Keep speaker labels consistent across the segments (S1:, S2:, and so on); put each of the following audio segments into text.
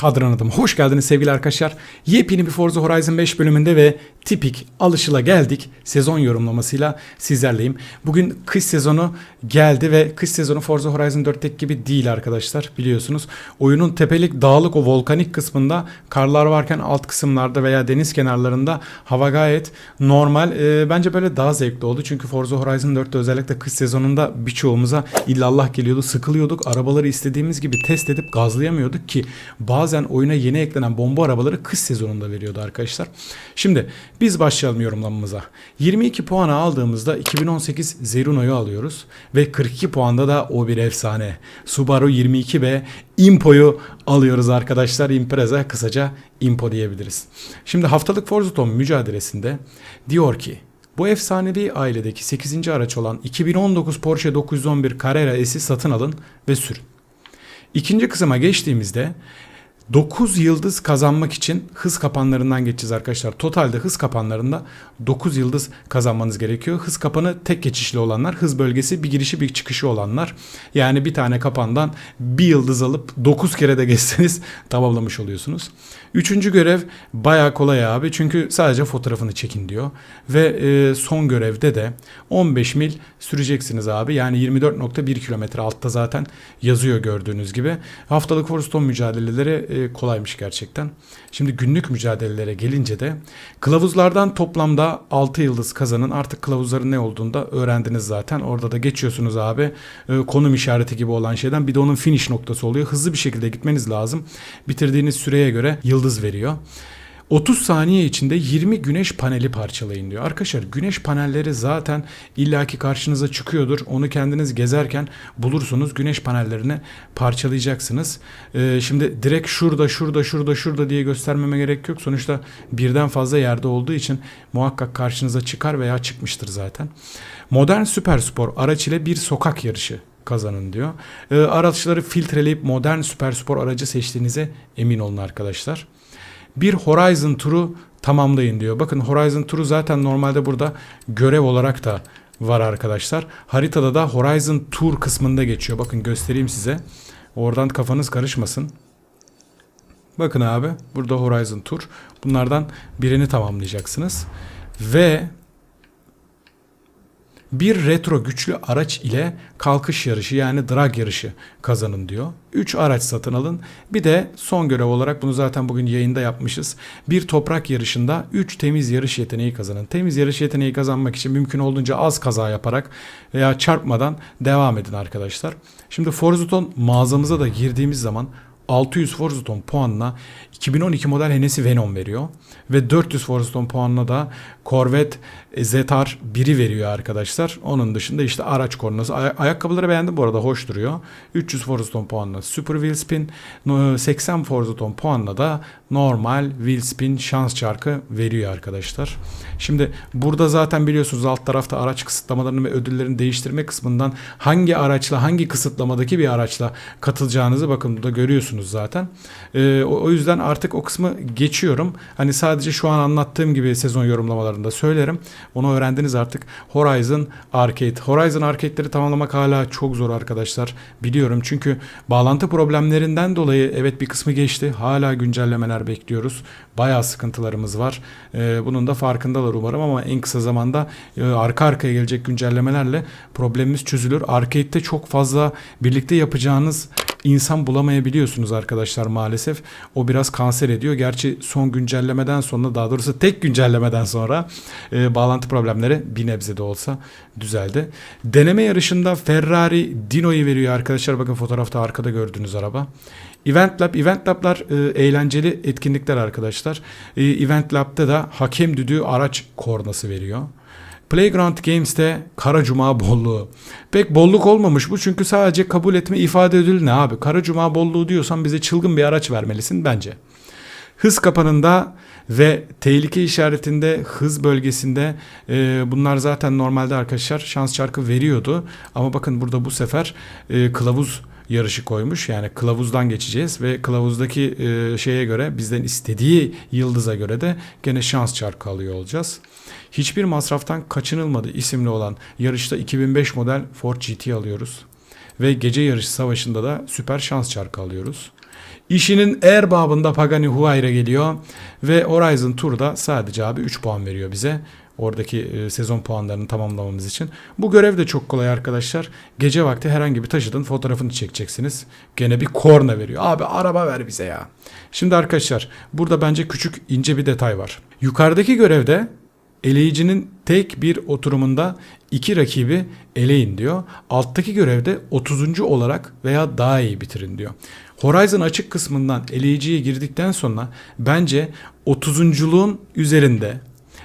S1: Kadran adım. Hoş geldiniz sevgili arkadaşlar. Yepyeni bir Forza Horizon 5 bölümünde ve tipik alışıla geldik. Sezon yorumlamasıyla sizlerleyim. Bugün kış sezonu geldi ve kış sezonu Forza Horizon 4'teki gibi değil arkadaşlar biliyorsunuz. Oyunun tepelik dağlık o volkanik kısmında karlar varken alt kısımlarda veya deniz kenarlarında hava gayet normal. Ee, bence böyle daha zevkli oldu. Çünkü Forza Horizon 4'te özellikle kış sezonunda birçoğumuza illallah geliyordu. Sıkılıyorduk. Arabaları istediğimiz gibi test edip gazlayamıyorduk ki bazen oyuna yeni eklenen bomba arabaları kış sezonunda veriyordu arkadaşlar. Şimdi biz başlayalım yorumlamamıza. 22 puanı aldığımızda 2018 Zeruno'yu alıyoruz ve 42 puanda da o bir efsane. Subaru 22B Impo'yu alıyoruz arkadaşlar. Impreza kısaca Impo diyebiliriz. Şimdi haftalık Forza Tom mücadelesinde diyor ki bu efsanevi ailedeki 8. araç olan 2019 Porsche 911 Carrera S'i satın alın ve sürün. İkinci kısma geçtiğimizde 9 yıldız kazanmak için hız kapanlarından geçeceğiz arkadaşlar. Totalde hız kapanlarında 9 yıldız kazanmanız gerekiyor. Hız kapanı tek geçişli olanlar, hız bölgesi bir girişi bir çıkışı olanlar. Yani bir tane kapandan bir yıldız alıp 9 kere de geçseniz tamamlamış oluyorsunuz. Üçüncü görev baya kolay abi çünkü sadece fotoğrafını çekin diyor. Ve e, son görevde de 15 mil süreceksiniz abi. Yani 24.1 kilometre altta zaten yazıyor gördüğünüz gibi. Haftalık Foruston mücadeleleri e, kolaymış gerçekten. Şimdi günlük mücadelelere gelince de kılavuzlardan toplamda 6 yıldız kazanın. Artık kılavuzların ne olduğunu da öğrendiniz zaten. Orada da geçiyorsunuz abi. E, konum işareti gibi olan şeyden bir de onun finish noktası oluyor. Hızlı bir şekilde gitmeniz lazım. Bitirdiğiniz süreye göre yıldız veriyor. 30 saniye içinde 20 güneş paneli parçalayın diyor. Arkadaşlar güneş panelleri zaten illaki karşınıza çıkıyordur. Onu kendiniz gezerken bulursunuz. Güneş panellerini parçalayacaksınız. Ee, şimdi direkt şurada şurada şurada şurada diye göstermeme gerek yok. Sonuçta birden fazla yerde olduğu için muhakkak karşınıza çıkar veya çıkmıştır zaten. Modern süperspor araç ile bir sokak yarışı kazanın diyor. Ee, araçları filtreleyip modern süperspor aracı seçtiğinize emin olun arkadaşlar bir Horizon turu tamamlayın diyor. Bakın Horizon turu zaten normalde burada görev olarak da var arkadaşlar. Haritada da Horizon Tour kısmında geçiyor. Bakın göstereyim size. Oradan kafanız karışmasın. Bakın abi burada Horizon Tour. Bunlardan birini tamamlayacaksınız. Ve bir retro güçlü araç ile kalkış yarışı yani drag yarışı kazanın diyor. 3 araç satın alın. Bir de son görev olarak bunu zaten bugün yayında yapmışız. Bir toprak yarışında 3 temiz yarış yeteneği kazanın. Temiz yarış yeteneği kazanmak için mümkün olduğunca az kaza yaparak veya çarpmadan devam edin arkadaşlar. Şimdi Forzuton mağazamıza da girdiğimiz zaman 600 Forzuton puanla 2012 model Hennessy Venom veriyor. Ve 400 Forzuton puanla da Corvette Zetar 1'i veriyor arkadaşlar. Onun dışında işte araç kornası. Ay- ayakkabıları beğendim bu arada hoş duruyor. 300 Forzuton puanla Super Wheel Spin. 80 Forzuton puanla da normal Wheel Spin şans çarkı veriyor arkadaşlar. Şimdi burada zaten biliyorsunuz alt tarafta araç kısıtlamalarını ve ödüllerini değiştirme kısmından hangi araçla hangi kısıtlamadaki bir araçla katılacağınızı bakın burada görüyorsunuz zaten. Ee, o, o yüzden artık o kısmı geçiyorum. Hani sadece şu an anlattığım gibi sezon yorumlamalarında söylerim. Onu öğrendiniz artık. Horizon Arcade. Horizon Arcade'leri tamamlamak hala çok zor arkadaşlar. Biliyorum çünkü bağlantı problemlerinden dolayı evet bir kısmı geçti. Hala güncellemeler bekliyoruz. Bayağı sıkıntılarımız var. Ee, bunun da farkındalar umarım ama en kısa zamanda e, arka arkaya gelecek güncellemelerle problemimiz çözülür. Arcade'de çok fazla birlikte yapacağınız insan bulamayabiliyorsunuz arkadaşlar maalesef. O biraz kanser ediyor. Gerçi son güncellemeden sonra daha doğrusu tek güncellemeden sonra e, bağlantı problemleri bir nebze de olsa düzeldi. Deneme yarışında Ferrari Dino'yu veriyor arkadaşlar. Bakın fotoğrafta arkada gördüğünüz araba. Event Lab, Event Lab'lar e, eğlenceli etkinlikler arkadaşlar. E, Event Lab'da da hakem düdüğü araç kornası veriyor. Playground Games'te Kara Cuma bolluğu. Pek bolluk olmamış bu çünkü sadece kabul etme ifade ödülü ne abi? Kara Cuma bolluğu diyorsan bize çılgın bir araç vermelisin bence. Hız kapanında ve tehlike işaretinde hız bölgesinde e, bunlar zaten normalde arkadaşlar şans çarkı veriyordu. Ama bakın burada bu sefer e, kılavuz yarışı koymuş. Yani kılavuzdan geçeceğiz ve kılavuzdaki e, şeye göre bizden istediği yıldıza göre de gene şans çarkı alıyor olacağız. Hiçbir masraftan kaçınılmadı isimli olan yarışta 2005 model Ford GT alıyoruz. Ve gece yarışı savaşında da süper şans çarkı alıyoruz. İşinin erbabında Pagani Huayra geliyor ve Horizon Tour'da sadece abi 3 puan veriyor bize. Oradaki e, sezon puanlarını tamamlamamız için. Bu görev de çok kolay arkadaşlar. Gece vakti herhangi bir taşıdın fotoğrafını çekeceksiniz. Gene bir korna veriyor. Abi araba ver bize ya. Şimdi arkadaşlar burada bence küçük ince bir detay var. Yukarıdaki görevde eleyicinin tek bir oturumunda iki rakibi eleyin diyor. Alttaki görevde 30. olarak veya daha iyi bitirin diyor. Horizon açık kısmından eleyiciye girdikten sonra bence 30'unculuğun üzerinde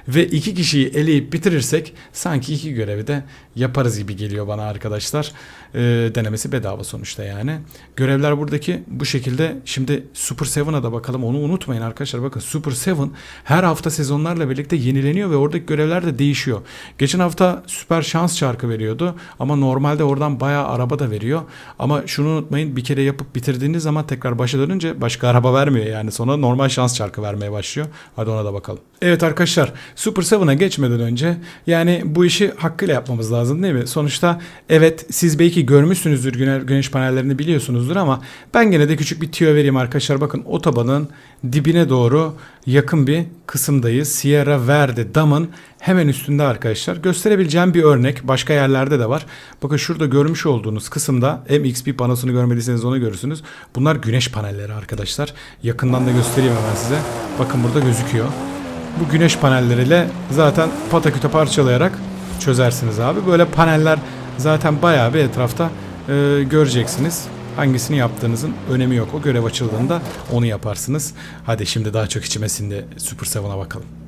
S1: ve iki kişiyi eleyip bitirirsek sanki iki görevi de yaparız gibi geliyor bana arkadaşlar. Ee, denemesi bedava sonuçta yani. Görevler buradaki bu şekilde. Şimdi Super 7'a da bakalım onu unutmayın arkadaşlar. Bakın Super 7 her hafta sezonlarla birlikte yenileniyor ve oradaki görevler de değişiyor. Geçen hafta süper şans çarkı veriyordu ama normalde oradan bayağı araba da veriyor. Ama şunu unutmayın bir kere yapıp bitirdiğiniz zaman tekrar başa dönünce başka araba vermiyor yani. Sonra normal şans çarkı vermeye başlıyor. Hadi ona da bakalım. Evet arkadaşlar Super 7'a geçmeden önce yani bu işi hakkıyla yapmamız lazım değil mi? Sonuçta evet siz belki görmüşsünüzdür güne- güneş panellerini biliyorsunuzdur ama ben gene de küçük bir tüyo vereyim arkadaşlar. Bakın otobanın dibine doğru yakın bir kısımdayız. Sierra Verde damın hemen üstünde arkadaşlar. Gösterebileceğim bir örnek başka yerlerde de var. Bakın şurada görmüş olduğunuz kısımda MXP panosunu görmediyseniz onu görürsünüz. Bunlar güneş panelleri arkadaşlar. Yakından da göstereyim hemen size. Bakın burada gözüküyor. Bu güneş panelleriyle zaten pataküte parçalayarak çözersiniz abi. Böyle paneller zaten bayağı bir etrafta e, göreceksiniz. Hangisini yaptığınızın önemi yok. O görev açıldığında onu yaparsınız. Hadi şimdi daha çok içime sindi Super 7'a bakalım.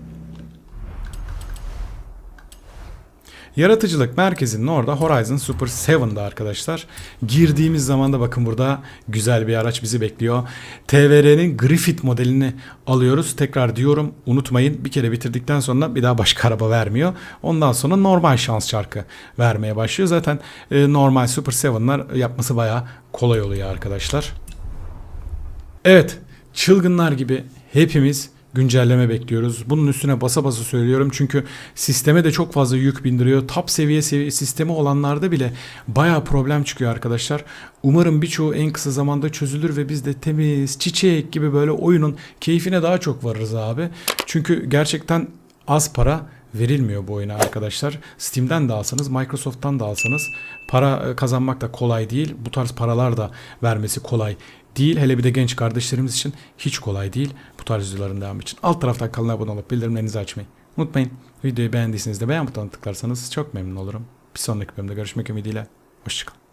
S1: Yaratıcılık merkezinin orada Horizon Super 7'da arkadaşlar. Girdiğimiz zaman da bakın burada güzel bir araç bizi bekliyor. TVR'nin Griffith modelini alıyoruz. Tekrar diyorum unutmayın bir kere bitirdikten sonra bir daha başka araba vermiyor. Ondan sonra normal şans çarkı vermeye başlıyor. Zaten e, normal Super 7'lar yapması bayağı kolay oluyor arkadaşlar. Evet çılgınlar gibi hepimiz güncelleme bekliyoruz. Bunun üstüne basa basa söylüyorum çünkü sisteme de çok fazla yük bindiriyor. Top seviye seviye sistemi olanlarda bile bayağı problem çıkıyor arkadaşlar. Umarım birçoğu en kısa zamanda çözülür ve biz de temiz, çiçek gibi böyle oyunun keyfine daha çok varırız abi. Çünkü gerçekten az para verilmiyor bu oyuna arkadaşlar. Steam'den de alsanız, Microsoft'tan da alsanız para e, kazanmak da kolay değil. Bu tarz paralar da vermesi kolay değil. Hele bir de genç kardeşlerimiz için hiç kolay değil bu tarz videoların devamı için. Alt taraftan kanala abone olup bildirimlerinizi açmayı unutmayın. Videoyu beğendiyseniz de beğen butonuna tıklarsanız çok memnun olurum. Bir sonraki bölümde görüşmek ümidiyle. Hoşçakalın.